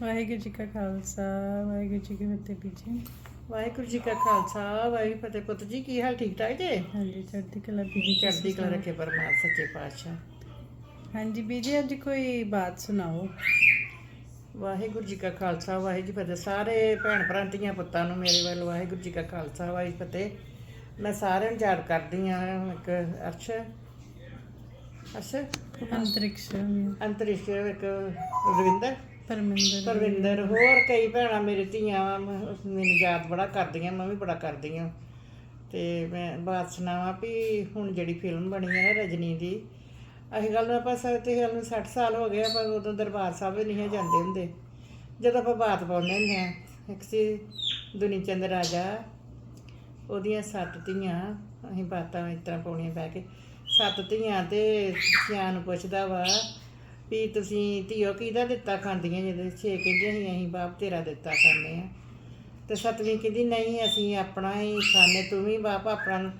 ਵਾਹਿਗੁਰੂ ਜੀ ਕਾ ਖਾਲਸਾ ਵਾਹਿਗੁਰੂ ਜੀ ਕੀ ਫਤਿਹ ਬੀਜੀ ਵਾਹਿਗੁਰੂ ਜੀ ਕਾ ਖਾਲਸਾ ਵਾਹਿਗੁਰੂ ਫਤਿਹ। ਪੁੱਤ ਜੀ ਕੀ ਹਾਲ ਠੀਕ ਠਾਕ ਜੇ? ਹਾਂਜੀ ਚੜ੍ਹਦੀ ਕਲਾ ਬੀਜੀ ਚੜ੍ਹਦੀ ਕਲਾ ਰੱਖੇ ਪਰਮਾਤਮਾ ਸੱਚੇ ਪਾਤਸ਼ਾਹ। ਹਾਂਜੀ ਬੀਜੀ ਅੱਜ ਕੋਈ ਬਾਤ ਸੁਣਾਓ? ਵਾਹਿਗੁਰੂ ਜੀ ਕਾ ਖਾਲਸਾ ਵਾਹਿਗੁਰੂ ਜੀ ਫਤਿਹ। ਸਾਰੇ ਭੈਣ ਭਰਾ ਧੀਆਂ ਪੁੱਤਾਂ ਨੂੰ ਮੇਰੇ ਵੱਲ ਵਾਹਿਗੁਰੂ ਜੀ ਕਾ ਖਾਲਸਾ ਵਾਹਿਗੁਰੂ ਫਤਿਹ। ਮੈਂ ਸਾਰਿਆਂ ਨੂੰ ਯਾਦ ਕਰਦੀ ਆ ਇੱਕ ਅਰਸ਼। ਅਰਸ਼? ਅੰਤਰਿਕਸ਼। ਅੰਤਰਿਸ਼ ਇੱਕ ਰਵਿੰਦਰ। ਪਰਮਿੰਦਰ ਪਰਵਿੰਦਰ ਹੋਰ ਕਈ ਭੈਣਾਂ ਮੇਰੇ ਧੀਆਂ ਵਾਂ, ਮ- ਮੈਨੂੰ ਯਾਦ ਬੜਾ ਕਰਦੀਆਂ ਮੈਂ ਵੀ ਬੜਾ ਕਰਦੀ ਹਾਂ ਤੇ ਮੈਂ ਬਾਤ ਸੁਣਾਵਾਂ ਵੀ ਹੁਣ ਜਿਹੜੀ ਫਿਲਮ ਬਣੀ ਹੈ ਨਾ ਰਜਨੀ ਦੀ ਅਸੀਂ ਗੱਲ ਨੂੰ ਆਪਾਂ ਸਭ ਤੇ ਗੱਲ ਨੂੰ 60 ਸਾਲ ਹੋ ਗਏ ਆ, ਪਰ ਉਦੋਂ ਦਰਬਾਰ ਸਾਹਿਬ ਵੀ ਨਹੀਂ ਹੈ ਜਾਂਦੇ ਹੁੰਦੇ। ਜਦੋਂ ਆਪਾਂ ਬਾਤ ਪਾਉਂਦੇ ਹੁੰਦੇ ਹਾਂ ਇੱਕ ਸੀ ਦੁਨੀ ਚੰਦ ਰਾਜਾ ਉਹਦੀਆਂ ਸੱਤ ਧੀਆਂ ਅਸੀਂ ਬਾਤਾਂ ਇਸ ਤਰ੍ਹਾਂ ਪਾਉਣੀਆਂ ਬਹਿ ਕੇ। ਸੱਤ ਧੀਆਂ ਤੇ ਸਿਆਂ ਨੂੰ ਪੁੱਛਦਾ ਵਾ ਵੀ ਤੁਸੀਂ ਧੀਓ ਕਿਹਦਾ ਦਿੱਤਾ ਖਾਂਦੀਆਂ ਜਦੋਂ ਛੇ ਕਹਿੰਦੇ ਅਸੀਂ ਅਸੀਂ ਬਾਪ ਤੇਰਾ ਦਿੱਤਾ ਖਾਂਦੇ ਆ ਤੇ ਸਤਵੀਂ ਕਹਿੰਦੀ ਨਹੀਂ, ਅਸੀਂ ਆਪਣਾ ਹੀ ਖਾਣੇ ਤੂੰ ਵੀ ਬਾਪ ਆਪਣਾ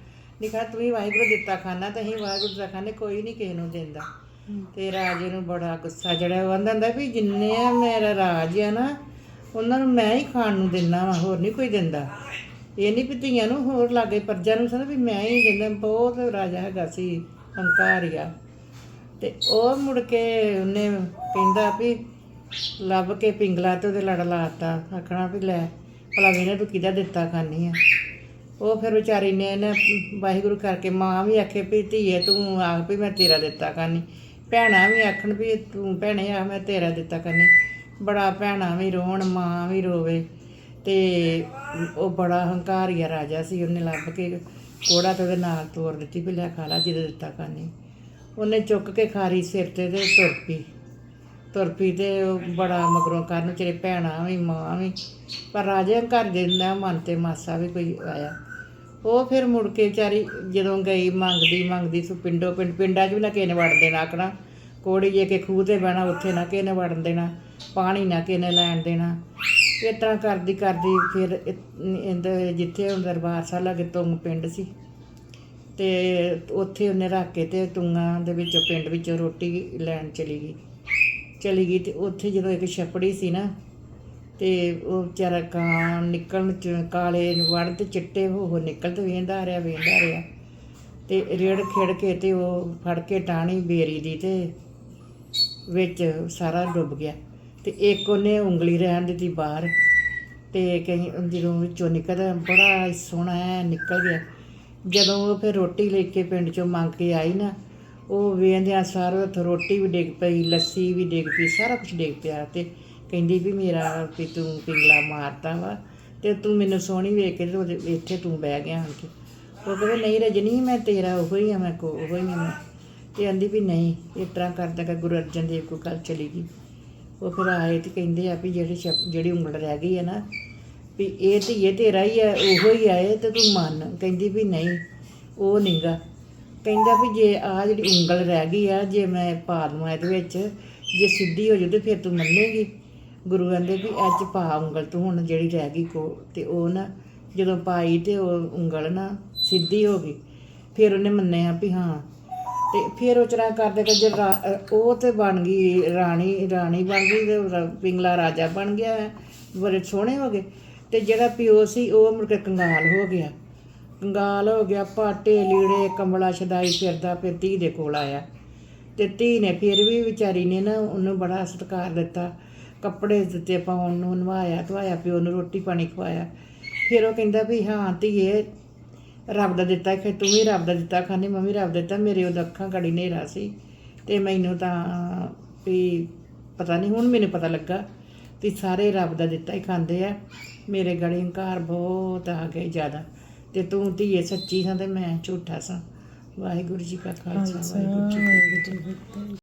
ਲਿਖਾ ਤੂੰ ਵੀ ਵਾਹਿਗੁਰੂ ਦਿੱਤਾ ਖਾਣਾ ਤੇ ਅਸੀਂ ਵਾਹਿਗੁਰੂ ਦਾ ਖਾਣੇ ਕੋਈ ਨਹੀਂ ਕਿਸੇ ਨੂੰ ਦਿੰਦਾ। ਤੇ ਰਾਜੇ ਨੂੰ ਬੜਾ ਗੁੱਸਾ ਜਿਹੜਾ ਉਹ ਆਂਦਾ ਹੁੰਦਾ ਵੀ ਜਿੰਨੇ ਆ ਮੇਰਾ ਰਾਜ ਆ ਨਾ, ਉਹਨਾਂ ਨੂੰ ਮੈਂ ਹੀ ਖਾਣ ਨੂੰ ਦਿੰਦਾ ਵਾ, ਹੋਰ ਨਹੀਂ ਕੋਈ ਦਿੰਦਾ। ਇਹ ਨਹੀਂ ਵੀ ਧੀਆਂ ਨੂੰ ਹੋਰ ਲਾਗੇ, ਪਰਜਾ ਨੂੰ ਸਮਝ ਵੀ ਮੈਂ ਹੀ ਦਿੰਦਾ, ਬਹੁਤ ਰਾਜਾ ਹੈਗਾ ਸੀ ਹੰਕਾਰੀਆ ਤੇ ਉਹ ਮੁੜ ਕੇ ਉਹਨੇ ਕਹਿੰਦਾ ਵੀ ਲੱਭ ਕੇ ਪਿੰਗਲਾ ਤੇ ਉਹਦੇ ਲੜ ਲਾਤਾ, ਆਖਣਾ ਵੀ ਲੈ, ਭਲਾ ਇਹਨੇ ਤੂੰ ਕਿਹਦਾ ਦਿੱਤਾ ਖਾਨੀ ਆ। ਉਹ ਫਿਰ ਵਿਚਾਰੀ ਨੇ ਨਾ ਵਾਹਿਗੁਰੂ ਕਰਕੇ ਮਾਂ ਵੀ ਆਖੇ ਵੀ ਧੀਏ ਤੂੰ ਆਖ ਵੀ ਮੈਂ ਤੇਰਾ ਦਿੱਤਾ ਖਾਨੀ। ਭੈਣਾਂ ਵੀ ਆਖਣ ਵੀ ਤੂੰ ਭੈਣੇ ਆ, ਮੈਂ ਤੇਰਾ ਦਿੱਤਾ ਖਾਨੀ। ਬੜਾ ਭੈਣਾਂ ਵੀ ਰੋਣ, ਮਾਂ ਵੀ ਰੋਵੇ। ਤੇ ਉਹ ਬੜਾ ਹੰਕਾਰੀਆ ਰਾਜਾ ਸੀ, ਉਹਨੇ ਲੱਭ ਕੇ ਕੋੜਾ ਤੇ ਉਹਦੇ ਨਾਲ ਤੋੜ ਦਿੱਤੀ ਵੀ ਲੈ ਖਾ ਲਾ, ਜਿਹਦੇ ਦਿੱਤਾ ਖਾਨੀ। ਉਹਨੇ ਚੁੱਕ ਕੇ ਖਾਰੀ ਸਿਰ ਤੇ ਤੇ ਤੁਰ ਪਈ। ਤੁਰ ਪਈ ਤੇ ਉਹ ਬੜਾ ਮਗਰੋਂ ਕਰਨ ਚਰੇ ਭੈਣਾਂ ਵੀ, ਮਾਂ ਵੀ। ਪਰ ਰਾਜੇ ਘਰ ਦੇ ਨਾ ਮਨ ਤੇ ਮਾਸਾ ਵੀ ਕੋਈ ਆਇਆ। ਉਹ ਫਿਰ ਮੁੜ ਕੇ ਵਿਚਾਰੀ ਜਦੋਂ ਗਈ, ਮੰਗਦੀ ਮੰਗਦੀ ਸੁ ਪਿੰਡੋਂ, ਪਿੰਡ, ਪਿੰਡਾਂ 'ਚ ਵੀ ਨਾ ਕਿਸੇ ਨੇ ਵੜ ਦੇਣਾ ਆਖਣਾ। ਕੋੜੀ ਜੇ ਕੇ ਖੂਹ ਤੇ ਬਹਿਣਾ, ਉੱਥੇ ਨਾ ਕਿਸੇ ਨੇ ਵੜਨ ਦੇਣਾ, ਪਾਣੀ ਨਾ ਕਿਸੇ ਨੇ ਲੈਣ ਦੇਣਾ। ਇਸ ਤਰ੍ਹਾਂ ਕਰਦੀ ਕਰਦੀ ਫਿਰ ਇਹਦੇ ਜਿੱਥੇ ਦਰਬਾਰ ਸਾਹਿਬ ਲਾਗੇ ਤੁੰਗ ਪਿੰਡ ਸੀ। ਤੇ ਉੱਥੇ ਉਹਨੇ ਰੱਖ ਕੇ ਤੇ ਤੁੰਗਾਂ ਦੇ ਵਿੱਚੋਂ, ਪਿੰਡ ਵਿੱਚੋਂ ਰੋਟੀ ਲੈਣ ਚਲੀ ਗਈ। ਚਲੀ ਗਈ ਤੇ ਉੱਥੇ ਜਦੋਂ ਇੱਕ ਛਪੜੀ ਸੀ ਨਾ, ਤੇ ਉਹ ਵਿਚਾਰਾ ਕਾਂ ਨਿਕਲਣ ਚ, ਕਾਲੇ ਵੜ ਤੇ ਚਿੱਟੇ ਹੋ ਹੋ ਨਿਕਲ ਤੇ ਵੇਂਦਾ ਰਿਹਾ ਵੇਂਦਾ ਰਿਹਾ। ਤੇ ਰੇੜ ਖਿੜ ਕੇ ਤੇ ਉਹ ਫੜ ਕੇ ਟਾਣੀ ਬੇਰੀ ਦੀ ਤੇ ਵਿੱਚ ਸਾਰਾ ਡੁੱਬ ਗਿਆ। ਤੇ ਇੱਕ ਉਹਨੇ ਉਂਗਲੀ ਰਹਿਣ ਦਿੱਤੀ ਬਾਹਰ ਤੇ ਕਹੀਂ ਜਦੋਂ ਵਿੱਚੋਂ ਨਿਕਲਦਾ, ਬੜਾ ਸੋਹਣਾ ਨਿਕਲ ਗਿਆ। ਜਦੋਂ ਉਹ ਫਿਰ ਰੋਟੀ ਲੈ ਕੇ ਪਿੰਡ ਚੋਂ ਮੰਗ ਕੇ ਆਈ ਨਾ, ਉਹ ਵੇਂਦਿਆਂ ਸਾਰਾ ਉੱਥੇ ਰੋਟੀ ਵੀ ਡਿੱਗ ਪਈ, ਲੱਸੀ ਵੀ ਡਿੱਗ ਪਈ, ਸਾਰਾ ਕੁਝ ਡਿੱਗ ਪਿਆ ਤੇ ਕਹਿੰਦੀ ਵੀ ਮੇਰਾ ਵੀ ਤੂੰ ਪਿੰਗਲਾ ਮਾਰਤਾ ਵਾ ਤੇ ਤੂੰ ਮੈਨੂੰ ਸੋਹਣੀ ਵੇਖ ਕੇ ਤੇ ਇੱਥੇ ਤੂੰ ਬਹਿ ਗਿਆ ਹਾਂ ਕਿ ਉਹ ਕਹਿੰਦੇ, ਨਹੀਂ ਰਜਨੀ, ਮੈਂ ਤੇਰਾ ਉਹ ਹੀ ਆ, ਮੈਂ ਕੋ ਉਹ ਹੀ ਆ ਮੈਂ। ਤੇ ਆਂਦੀ ਵੀ ਨਹੀਂ, ਇਸ ਤਰ੍ਹਾਂ ਕਰਦਾ ਕਿ ਗੁਰੂ ਅਰਜਨ ਦੇਵ ਕੋ ਗੱਲ ਚਲੀ ਗਈ। ਉਹ ਫਿਰ ਆਏ ਤੇ ਕਹਿੰਦੇ ਆ ਵੀ ਜਿਹੜੇ ਸ਼ਬ- ਜਿਹੜੀ ਉਂਗਲ ਰਹਿ ਗਈ ਹੈ ਨਾ ਵੀ ਇਹ ਧੀਏ ਤੇਰਾ ਹੀ ਹੈ, ਉਹੋ ਹੀ ਆਏ ਤੇ ਤੂੰ ਮੰਨ। ਕਹਿੰਦੀ ਵੀ ਨਹੀਂ, ਉਹ ਨਹੀਂਗਾ ਕਹਿੰਦਾ ਵੀ ਜੇ ਆ ਜਿਹੜੀ ਉਂਗਲ ਰਹਿ ਗਈ ਆ, ਜੇ ਮੈਂ ਪਾ ਦਵਾਂ ਇਹਦੇ ਵਿੱਚ, ਜੇ ਸਿੱਧੀ ਹੋ ਜੂ ਤੇ ਫਿਰ ਤੂੰ ਮੰਨੇਗੀ। ਗੁਰੂ ਕਹਿੰਦੇ ਵੀ ਅੱਜ ਪਾ ਉਂਗਲ ਤੂੰ ਹੁਣ ਜਿਹੜੀ ਰਹਿ ਗਈ ਕੋ ਤੇ ਉਹ ਨਾ, ਜਦੋਂ ਪਾਈ ਤੇ ਉਹ ਉਂਗਲ ਨਾ ਸਿੱਧੀ ਹੋ ਗਈ। ਫਿਰ ਉਹਨੇ ਮੰਨਿਆ ਵੀ ਹਾਂ। ਤੇ ਫਿਰ ਉਹ ਚਰਾ ਕਰਦੇ ਕਿ ਜੇ ਰਾ- ਉਹ ਤੇ ਬਣ ਗਈ ਰਾਣੀ ਰਾਣੀ ਬਣ ਗਈ ਤੇ ਪਿੰਗਲਾ ਰਾਜਾ ਬਣ ਗਿਆ, ਬੜੇ ਸੋਹਣੇ ਹੋ ਗਏ। ਤੇ ਜਿਹੜਾ ਪਿਓ ਸੀ, ਉਹ ਮੁੜ ਕੇ ਕੰਗਾਲ ਹੋ ਗਿਆ। ਕੰਗਾਲ ਹੋ ਗਿਆ, ਪਾਟੇ, ਲੀੜੇ, ਕੰਬਲਾ, ਛਦਾਈ ਫਿਰਦਾ ਫਿਰ ਧੀ ਦੇ ਕੋਲ ਆਇਆ। ਤੇ ਧੀ ਨੇ ਫਿਰ ਵੀ ਵਿਚਾਰੀ ਨੇ ਨਾ ਉਹਨੂੰ ਬੜਾ ਸਤਿਕਾਰ ਦਿੱਤਾ। ਕੱਪੜੇ ਦਿੱਤੇ ਪਾਉਣ ਨੂੰ ਨਵਾਇਆ, ਧਵਾਇਆ, ਪਿਓ ਨੂੰ ਰੋਟੀ ਪਾਣੀ ਖਵਾਇਆ। ਫਿਰ ਉਹ ਕਹਿੰਦਾ ਵੀ ਹਾਂ ਧੀਏ, ਰੱਬ ਦਾ ਦਿੱਤਾ ਕਿ ਤੂੰ ਵੀ ਰੱਬ ਦਾ ਦਿੱਤਾ ਖਾਣੀ ਮੰਮੀ ਰੱਬ ਦਾ ਦਿੱਤਾ, ਮੇਰੇ ਉਹ ਅੱਖਾਂ ਗੜੀ ਹਨੇਰਾ ਸੀ। ਤੇ ਮੈਨੂੰ ਤਾਂ ਵੀ ਪਤਾ ਨਹੀਂ, ਹੁਣ ਮੈਨੂੰ ਪਤਾ ਲੱਗਾ ਵੀ ਸਾਰੇ ਰੱਬ ਦਾ ਦਿੱਤਾ ਹੀ ਖਾਂਦੇ ਆ। ਮੇਰੇ ਗੜੀ ਹੰਕਾਰ ਬਹੁਤ ਆ ਗਏ ਜ਼ਿਆਦਾ। ਤੇ ਤੂੰ ਧੀਏ ਸੱਚੀ ਸਾਂ ਤੇ ਮੈਂ ਝੂਠਾ ਸਾਂ। ਵਾਹਿਗੁਰੂ ਜੀ ਕਾ ਖਾਲਸਾ ਵਾਹਿਗੁਰੂ ਜੀ ਕੀ ਫਤਿਹ।